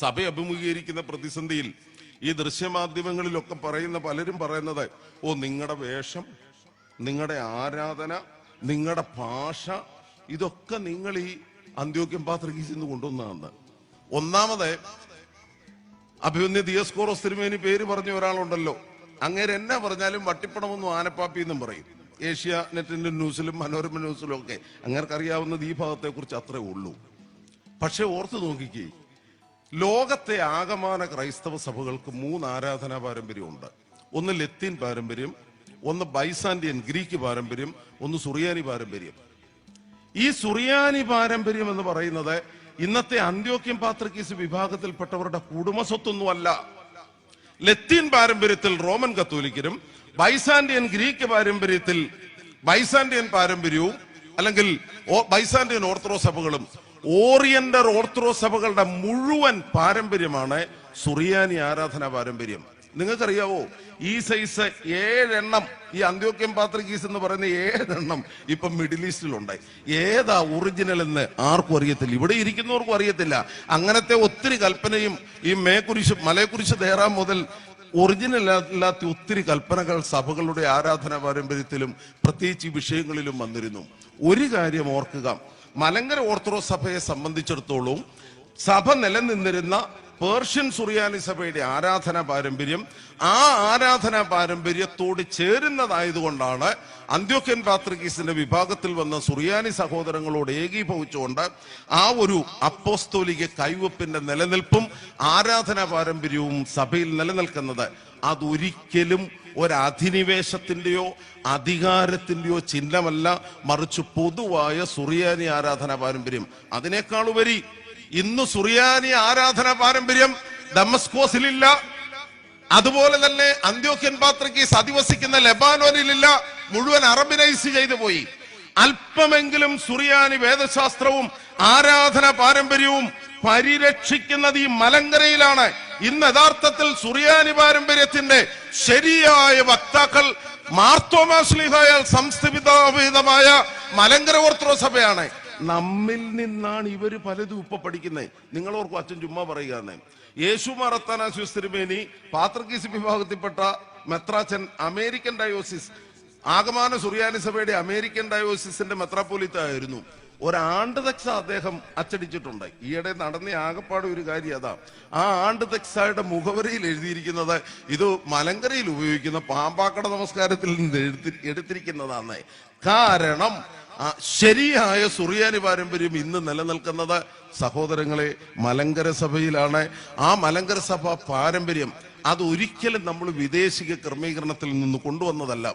സഭ അഭിമുഖീകരിക്കുന്ന പ്രതിസന്ധിയിൽ ഈ ദൃശ്യമാധ്യമങ്ങളിലൊക്കെ പറയുന്ന പലരും പറയുന്നത് ഓ നിങ്ങളുടെ വേഷം നിങ്ങളുടെ ആരാധന നിങ്ങളുടെ ഭാഷ ഇതൊക്കെ നിങ്ങൾ ഈ അന്ത്യോക്യം പാത്രയ്ക്ക് ചെന്ന് കൊണ്ടുവന്നതാണ്. ഒന്നാമത് അഭിമന്യ ദിയസ്കോറോസ് തിരുമേനി പേര് പറഞ്ഞ ഒരാളുണ്ടല്ലോ. അങ്ങേര് എന്നാ പറഞ്ഞാലും വട്ടിപ്പണമെന്നും ആനപ്പാപ്പി എന്നും പറയും. ഏഷ്യ നെറ്റിന്റെ ന്യൂസിലും മനോരമ ന്യൂസിലും ഒക്കെ അങ്ങനെ അറിയാവുന്നത് ഈ ഭാഗത്തെ കുറിച്ച് അത്രേ ഉള്ളൂ. പക്ഷെ ഓർത്തു നോക്കിക്കേ ലോകത്തെ ആകമാന ക്രൈസ്തവ സഭകൾക്ക് മൂന്ന് ആരാധനാ പാരമ്പര്യമുണ്ട്. ഒന്ന് ലത്തീൻ പാരമ്പര്യം ഒന്ന് ബൈസാന്റിയൻ ഗ്രീക്ക് പാരമ്പര്യം ഒന്ന് സുറിയാനി പാരമ്പര്യം. ഈ സുറിയാനി പാരമ്പര്യം എന്ന് പറയുന്നത് ഇന്നത്തെ അന്ത്യോക്യം പാത്രക്കീസ് വിഭാഗത്തിൽപ്പെട്ടവരുടെ കുടുംബസ്വത്തൊന്നുമല്ല. ലത്തീൻ പാരമ്പര്യത്തിൽ റോമൻ കത്തോലിക്കരും ബൈസാന്റിയൻ ഗ്രീക്ക് പാരമ്പര്യത്തിൽ ബൈസാന്റിയൻ പാരമ്പര്യവും അല്ലെങ്കിൽ ബൈസാന്റിയൻ ഓർത്തഡോക്സ് സഭകളും ഓറിയന്റൽ ഓർത്തഡോക്സ് സഭകളുടെ മുഴുവൻ പാരമ്പര്യമാണ് സുറിയാനി ആരാധന പാരമ്പര്യം. നിങ്ങൾക്കറിയാവോ? ഈ സൈസ് ഏഴെണ്ണം ഈ അന്ത്യോക്യം പാത്രഗീസ് എന്ന് പറയുന്ന ഏഴെണ്ണം ഇപ്പൊ മിഡിൽ ഈസ്റ്റിലുണ്ട് ഏതാ ഒറിജിനൽ എന്ന് ആർക്കും അറിയത്തില്ല. ഇവിടെ ഇരിക്കുന്നവർക്കും അറിയത്തില്ല. അങ്ങനത്തെ ഒത്തിരി കൽപ്പനയും ഈ മേക്കുരിശ് മലയെക്കുരിശ് തേറാൻ മുതൽ ഒറിജിനൽ അല്ലാത്ത ഒത്തിരി കൽപ്പനകൾ സഭകളുടെ ആരാധനാ പാരമ്പര്യത്തിലും പ്രത്യേകിച്ച് വിഷയങ്ങളിലും വന്നിരുന്നു. ഒരു കാര്യം ഓർക്കുക. മലങ്കര ഓർത്തഡോക്സ് സഭയെ സംബന്ധിച്ചിടത്തോളം സഭ നിലനിന്നിരുന്ന പേർഷ്യൻ സുറിയാനി സഭയുടെ ആരാധനാ പാരമ്പര്യം ആ ആരാധനാ പാരമ്പര്യത്തോട് ചേരുന്നതായതുകൊണ്ടാണ് അന്ത്യോക്യൻ പാത്രികീസിന്റെ വിഭാഗത്തിൽ വന്ന സുറിയാനി സഹോദരങ്ങളോട് ഏകീഭവിച്ചുകൊണ്ട് ആ ഒരു അപ്പോസ്തോലിക കൈവപ്പിന്റെ നിലനിൽപ്പും ആരാധനാ പാരമ്പര്യവും സഭയിൽ നിലനിൽക്കുന്നത്. അതൊരിക്കലും ഒരധിനിവേശത്തിന്റെയോ അധികാരത്തിന്റെയോ ചിഹ്നമല്ല. മറിച്ച് പൊതുവായ സുറിയാനി ആരാധന പാരമ്പര്യം. അതിനേക്കാൾ ഉപരി ഇന്ന് സുറിയാനി ആരാധന പാരമ്പര്യം ഡമസ്കോസിലില്ല അതുപോലെ തന്നെ അന്ത്യോക്യൻ പാത്രക്കീസ് അധിവസിക്കുന്ന ലെബാനോനിലില്ല. മുഴുവൻ അറബിനൈസ് ചെയ്തു പോയി. അല്പമെങ്കിലും സുറിയാനി വേദശാസ്ത്രവും ആരാധന പാരമ്പര്യവും പരിരക്ഷിക്കുന്നത് ഈ മലങ്കരയിലാണ്. ഇന്ന് യഥാർത്ഥത്തിൽ സുറിയാനി പാരമ്പര്യത്തിന്റെ ശരിയായ വക്താക്കൾ മാർത്തോമാശ്ലിഹായാൽ സംസ്ഥിതമായ മലങ്കര ഓർത്തഡോക്സ് സഭയാണ്. നമ്മിൽ നിന്നാണ് ഇവർ പലതും ഇപ്പൊ പഠിക്കുന്നത് നിങ്ങളോർക്കും അച്ഛൻ ചുമ്മാ പറയുകയെന്ന് യേശു മറത്താന തിരുമേനി പാത്രക്കീസ് വിഭാഗത്തിൽപ്പെട്ട മെത്രാച്ചൻ അമേരിക്കൻ ഡയോസിസ് ആഗമാന സുറിയാനി സഭയുടെ അമേരിക്കൻ ഡയോസിസിന്റെ മെത്രാപ്പോലിത്ത ആയിരുന്നു ഒരാണ്ട് തക്സ അദ്ദേഹം അച്ചടിച്ചിട്ടുണ്ട്. ഈയിടെ നടന്ന ആകപ്പാട് ഒരു കാര്യം അതാ. ആ ആണ്ട് തക്സയുടെ മുഖവരിയിൽ എഴുതിയിരിക്കുന്നത് ഇത് മലങ്കരയിൽ ഉപയോഗിക്കുന്ന പാമ്പാക്കട നമസ്കാരത്തിൽ നിന്ന് എഴുതി എടുത്തിരിക്കുന്നതാണ്. കാരണം ശരിയായ സുറിയാനി പാരമ്പര്യം ഇന്ന് നിലനിൽക്കുന്നത് സഹോദരങ്ങളെ മലങ്കര സഭയിലാണ്. ആ മലങ്കര സഭ പാരമ്പര്യം അത് ഒരിക്കലും നമ്മൾ വിദേശിക ക്രമീകരണത്തിൽ നിന്ന് കൊണ്ടുവന്നതല്ല.